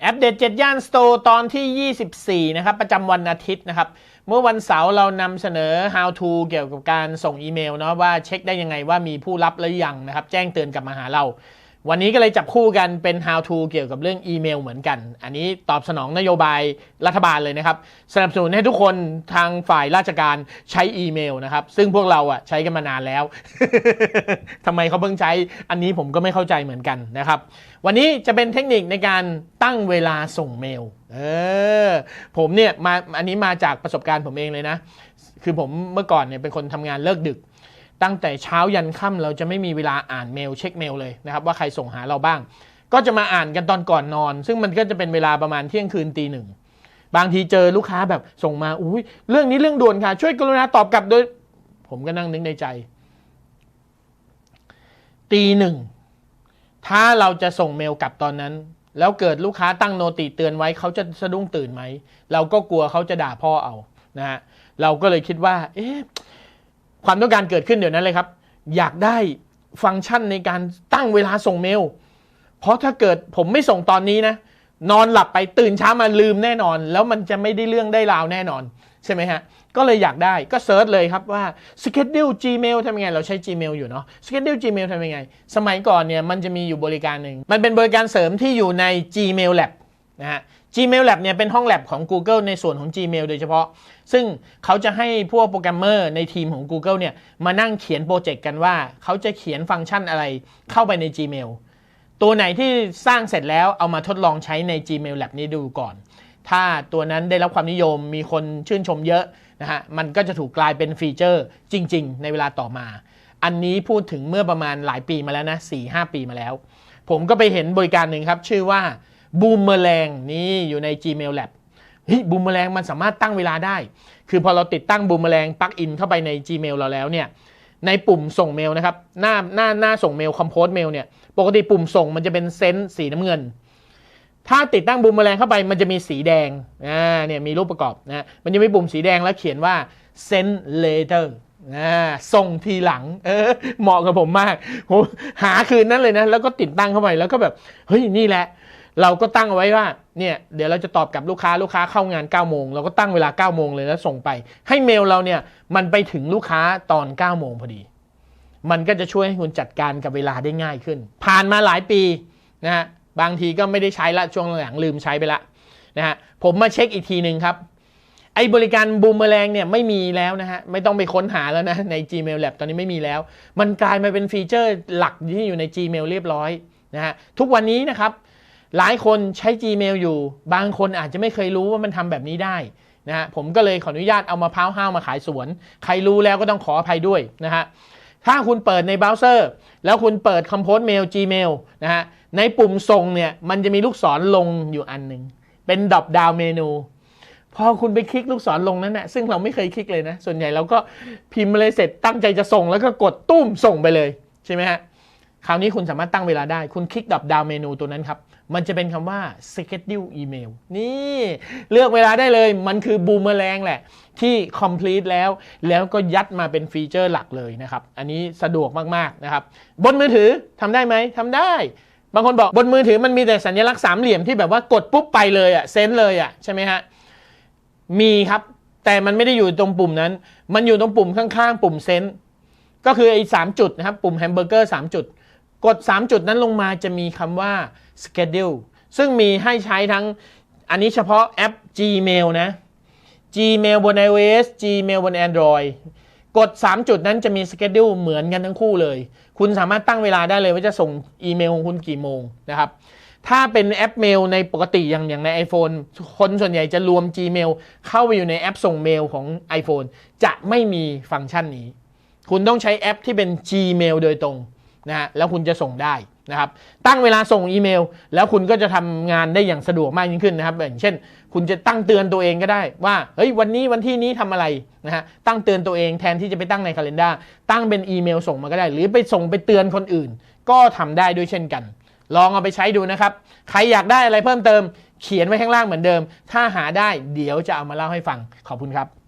แอปเดต7ย่านสโตร์ตอนที่ 24 นะครับ ประจำวันอาทิตย์นะครับ เมื่อวันเสาร์เรานำเสนอ how to เกี่ยวกับการส่งอีเมลเนาะว่าเช็คได้ยังไงว่ามีผู้รับหรือยังนะครับ แจ้งเตือนกลับมาหาเรา วันนี้ก็เลยจับคู่กันเป็น how to เกี่ยวกับเรื่องอีเมลเหมือนกัน อันนี้ตอบสนองนโยบายรัฐบาลเลยนะครับ สนับสนุนให้ทุกคนทางฝ่ายราชการใช้อีเมลนะครับ ซึ่งพวกเราอะใช้กันมานานแล้ว ทำไมเขาเพิ่งใช้ อันนี้ผมก็ไม่เข้าใจเหมือนกันนะครับ วันนี้จะเป็นเทคนิคในการตั้งเวลาส่งเมล เออ ผมเนี่ยมา อันนี้มาจากประสบการณ์ผมเองเลยนะ คือผมเมื่อก่อนเนี่ยเป็นคนทำงานเลิกดึก ตั้งแต่เช้ายันค่ำเราจะไม่มีเวลาอ่านเมลเช็คเมลเลยนะครับว่าใครส่งหาเราบ้าง ก็จะมาอ่านกันตอนก่อนนอน ซึ่งมันก็จะเป็นเวลาประมาณเที่ยงคืนตีหนึ่งบางทีเจอลูกค้าแบบส่งมาอุ้ยเรื่องนี้เรื่องด่วนค่ะ ช่วยกรุณาตอบกลับโดย ผมก็นั่งนึกในใจ ตีหนึ่งถ้าเราจะส่งเมลกลับตอนนั้น แล้วเกิดลูกค้าตั้งโนติเตือนไว้เขาจะสะดุ้งตื่นไหม เราก็กลัวเขาจะด่าพ่อเอานะฮะเราก็เลยคิดว่า เอ๊ะ ความต้องการเกิดขึ้นเดี๋ยวนั้นเลยครับ อยากได้ฟังก์ชันในการตั้งเวลาส่งเมล เพราะถ้าเกิดผมไม่ส่งตอนนี้นะ นอนหลับไปตื่นเช้ามาลืมแน่นอน แล้วมันจะไม่ได้เรื่องได้ราวแน่นอน ใช่ไหมฮะ ก็เลยอยากได้ก็เซิร์ชเลยครับว่า schedule gmail ทำยังไง เราใช้ gmail อยู่เนาะ schedule gmail ทำยังไง สมัยก่อนเนี่ยมันจะมีอยู่บริการหนึ่งมันเป็นบริการเสริมที่อยู่ใน gmail lab นะฮะ gmail lab เนี่ยเป็นห้อง lab ของ Google ในส่วนของ gmail โดยเฉพาะ ซึ่งเขาจะให้พวกโปรแกรมเมอร์ในทีมของ Google เนี่ยมานั่งเขียนโปรเจกต์กันว่า เขาจะเขียนฟังก์ชันอะไรเข้าไปใน gmail ตัวไหนที่สร้างเสร็จแล้วเอามาทดลองใช้ใน Gmail Lab นี้ดูก่อน ถ้าตัวนั้นได้รับความนิยมมีคนชื่นชมเยอะนะฮะ มันก็จะถูกกลายเป็นฟีเจอร์จริง ๆ ในเวลาต่อมา อันนี้พูดถึงเมื่อประมาณหลายปีมาแล้วนะ4-5 ปีมาแล้ว ผมก็ไปเห็นบริการหนึ่งครับ ชื่อว่า Boomerang นี่อยู่ใน Gmail Lab เฮ้ย Boomerang มันสามารถตั้งเวลาได้ คือพอเราติดตั้ง Boomerang ปลั๊กอินเข้าไปใน Gmail เราแล้วเนี่ยในปุ่มส่งเมลนะครับหน้าหน้าหน้าส่งเมลคอมโพสเมลเนี่ยปกติปุ่มส่งมันจะเป็นเซนส์สีน้ำเงิน ถ้าติดตั้งบูมแมลงเข้าไปมันจะมีสีแดงอ่าเนี่ยมีรูปประกอบนะมันจะมีปุ่มสีแดงแล้วเขียนว่า send later อ่าส่งทีหลังเออเหมาะกับผมมากผมหาคืนนั้นเลยนะ แล้วก็ติดตั้งเข้าไปแล้วก็แบบ เฮ้ย นี่แหละ เราก็ตั้งเอาไว้ว่าเนี่ยเดี๋ยวเราจะตอบกับลูกค้าลูกค้าเข้างาน9โมงเราก็ตั้งเวลา9โมงเลยแล้วส่งไป ให้เมลเราเนี่ยมันไปถึงลูกค้าตอน9โมงพอดี มันก็จะช่วยให้คุณจัดการกับเวลาได้ง่ายขึ้น ผ่านมาหลายปีนะฮะบางทีก็ไม่ได้ใช้ละช่วงหลังลืมใช้ไปละนะฮะผมมาเช็คอีกทีหนึ่งครับไอ้บริการบูมเมอแรงเนี่ยไม่มีแล้วนะฮะไม่ต้องไปค้นหาแล้วนะใน Gmail Lab ตอนนี้ไม่มีแล้ว มันกลายมาเป็นฟีเจอร์หลักที่อยู่ใน Gmail เรียบร้อยนะฮะทุกวันนี้นะครับ หลายคนใช้ Gmail อยู่ บางคนอาจจะไม่เคยรู้ว่ามันทำแบบนี้ได้นะฮะผมก็เลยขออนุญาตเอามาพร้าวห้าวมาขายสวน ใครรู้แล้วก็ต้องขออภัยด้วยนะฮะถ้าคุณเปิดในเบราว์เซอร์ แล้วคุณเปิด Compose Mail Gmail นะฮะในปุ่มส่งเนี่ยมันจะมีลูกศรลงอยู่อันหนึ่งเป็นดอ p ดาวเมนูพอคุณไปคลิกลูกศรลงนั้นนะซึ่งเราไม่เคยคลิกเลยนะ ส่วนใหญ่เราก็พิมพ์มาเลยเสร็จตั้งใจจะส่งแล้วก็กดตุ้มส่งไปเลยใช่ไหมฮะคราวนี้คุณสามารถตั้งเวลาได้ คุณคลิกดับดาวเมนูตัวนั้นครับ มันจะเป็นคำว่า schedule email นี่เลือกเวลาได้เลย มันคือบูมเมอแรงแหละ ที่ complete แล้ว แล้วก็ยัดมาเป็นฟีเจอร์หลักเลยนะครับ อันนี้สะดวกมาก ๆ นะครับ บนมือถือทำได้ไหมทำได้ บางคนบอกบนมือถือมันมีแต่สัญลักษณ์สามเหลี่ยมที่แบบว่ากดปุ๊บไปเลยอะเซนเลยอะใช่ไหมฮะ มีครับ แต่มันไม่ได้อยู่ตรงปุ่มนั้น มันอยู่ตรงปุ่มข้างๆ ปุ่มเซนก็คือไอ้สามจุดนะครับ ปุ่มแฮมเบอร์เกอร์สามจุด กด 3 จุดนั้นลงมาจะมีคำว่า schedule ซึ่งมีให้ใช้ทั้งอันนี้เฉพาะแอป Gmail นะ Gmail บน iOS Gmail บน Android กด 3 จุดนั้นจะมี schedule เหมือนกันทั้งคู่เลย คุณสามารถตั้งเวลาได้เลยว่าจะส่งอีเมลของคุณกี่โมงนะครับ ถ้าเป็นแอปเมลในปกติอย่างอย่างใน iPhone คนส่วนใหญ่จะรวม Gmail เข้าไปอยู่ในแอปส่งเมลของ iPhone จะไม่มีฟังก์ชันนี้ คุณต้องใช้แอปที่เป็น Gmail โดยตรง นะฮะแล้วคุณจะส่งได้นะครับตั้งเวลาส่งอีเมล แล้วคุณก็จะทำงานได้อย่างสะดวกมากยิ่งขึ้นนะครับอย่างเช่น คุณจะตั้งเตือนตัวเองก็ได้ว่าเฮ้ยวันนี้วันที่นี้ทำอะไรนะฮะตั้งเตือนตัวเองแทนที่จะไปตั้งในคาล endar ตั้งเป็นอีเมลส่งมาก็ได้ หรือไปส่งไปเตือนคนอื่น ก็ทำได้ด้วยเช่นกัน ลองเอาไปใช้ดูนะครับ ใครอยากได้อะไรเพิ่มเติม เขียนไว้ข้างล่างเหมือนเดิม ถ้าหาได้เดี๋ยวจะเอามาเล่าให้ฟังขอบคุณครับ